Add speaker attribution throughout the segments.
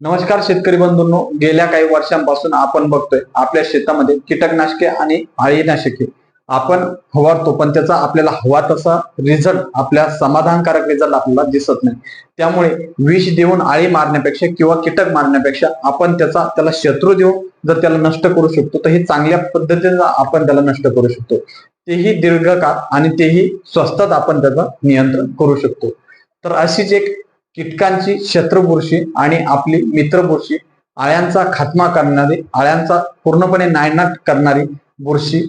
Speaker 1: नमस्कार शेतकरी बंधूंनो. गेल्या काही वर्षांपासून आपण बघतोय आपल्या शेतामध्ये कीटकनाशके आणि अळीनाशके आपण फवारतो पण त्याचा आपल्याला हवा तसा रिझल्ट आपल्या समाधानकारक रिझल्ट आपल्याला दिसत नाही. त्यामुळे विष देऊन आळी मारण्यापेक्षा किंवा कीटक मारण्यापेक्षा आपण त्याचा त्याला शत्रू देऊन जर त्याला नष्ट करू शकतो तर हे चांगल्या पद्धतीने आपण त्याला नष्ट करू शकतो. तेही दीर्घकाळ आणि तेही स्वस्तात आपण त्याचं नियंत्रण करू शकतो. तर अशीच एक कीटकांची शत्रू बुरशी आणि आपली मित्र बुरशी आळ्यांचा खात्मा करणारी आळ्यांचा पूर्णपणे नायनाट करणारी बुरशी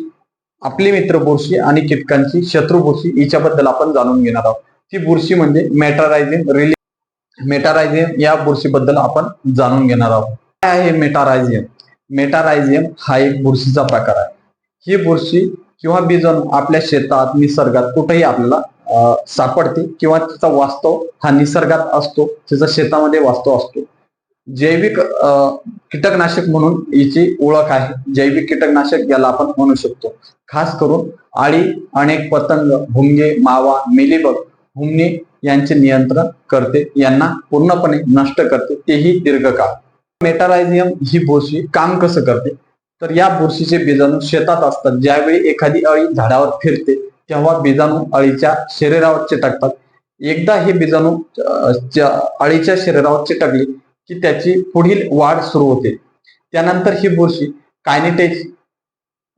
Speaker 1: आपली मित्र बुरशी आणि कीटकांची शत्रू बुरशी हिच्याबद्दल आपण जाणून घेणार आहोत. ती बुरशी म्हणजे मेटारायझिन रिली मेटारायझियम या बुरशीबद्दल आपण जाणून घेणार आहोत. काय आहे मेटारायझियम मेटारायझियम हा एक बुरशीचा प्रकार आहे. ही बुरशी किंवा बीजाणू आपल्या शेतात निसर्गात कुठेही आपल्याला सापडते किंवा तिचा वास्तव हा निसर्गात असतो तिचा शेतामध्ये वास्तव असतो. जैविक अं, कीटकनाशक म्हणून हिची ओळख आहे. जैविक कीटकनाशक याला आपण म्हणू शकतो. खास करून आळी अनेक पतंग भुंगे मावा मिलीबग हुमणी यांचे नियंत्रण करते. यांना पूर्णपणे नष्ट करते. तेही दीर्घकाळ. मेटारायझियम ही बुरशी काम कसं करते? तर या बुरशीचे बीजाणू शेतात असतात. ज्यावेळी एखादी अळी झाडावर फिरते तेव्हा बीजाणू अळीच्या शरीरावर चिटकतात एकदा हे बीजाणू च्या- अळीच्या शरीरावर चिटकले की त्याची पुढील वाढ सुरू होते. त्यानंतर ही बुरशी कायनिटेज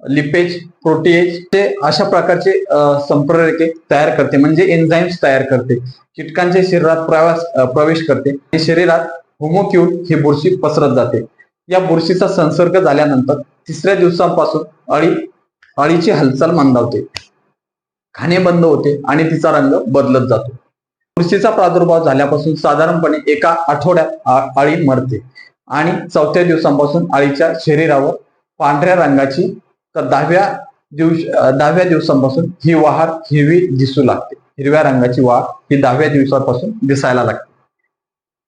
Speaker 1: लिपेज प्रोटीएज ते अशा प्रकारचे संप्रेरके तयार करते. म्हणजे एन्झाईम्स तयार करते. कीटकांच्या शरीरात प्रवास प्रवेश करते आणि शरीरात होमोक्यूल ही बुरशी पसरत जाते. या बुरशीचा संसर्ग झाल्यानंतर तिसऱ्या दिवसांपासून अळी अळीची हालचाल मंदावते. खाणे बंद होते आणि तिचा रंग बदलत जातो. बुरशीचा प्रादुर्भाव झाल्यापासून साधारणपणे एका आठवड्यात आळी मरते. आणि चौथ्या दिवसांपासून आळीच्या शरीरावर पांढऱ्या रंगाची तर दहाव्या दिवस दहाव्या दिवसांपासून ही वाढ हिरवी दिसू लागते. हिरव्या रंगाची वाढ ही दहाव्या दिवसापासून दिसायला लागते.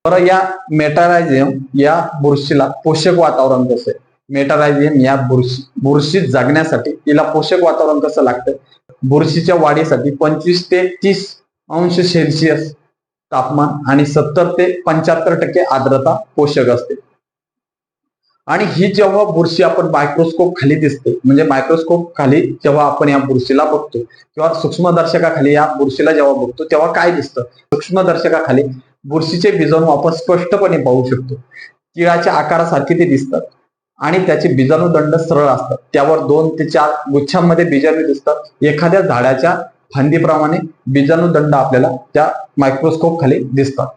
Speaker 1: बरं या मेटारायझियम या बुरशीला पोषक वातावरण कसं आहे? मेटारायझियम या बुरशी बुरशी जगण्यासाठी तिला पोषक वातावरण कसं लागतं? बुरशीच्या वाढीसाठी पंचवीस ते तीस अंश सेल्सिअस तापमान आणि सत्तर ते पंच्याहत्तर टक्के आर्द्रता पोषक असते. आणि ही जेव्हा बुरशी आपण मायक्रोस्कोप खाली दिसते म्हणजे मायक्रोस्कोप खाली जेव्हा आपण या बुरशीला बघतो किंवा सूक्ष्मदर्शकाखाली या बुरशीला जेव्हा बघतो तेव्हा काय दिसतं? सूक्ष्मदर्शकाखाली बुरशीचे बीजाणू आपण स्पष्टपणे पाहू शकतो. तिळाच्या आकारासारखे ते दिसतात. आणि त्याचे बीजाणूदंड सरळ असतात. त्यावर दोन ते चार गुच्छांमध्ये बीजाणू दिसतात. एखाद्या झाडाच्या फांदीप्रमाणे बीजाणूदंड आपल्याला त्या मायक्रोस्कोप खाली दिसतात.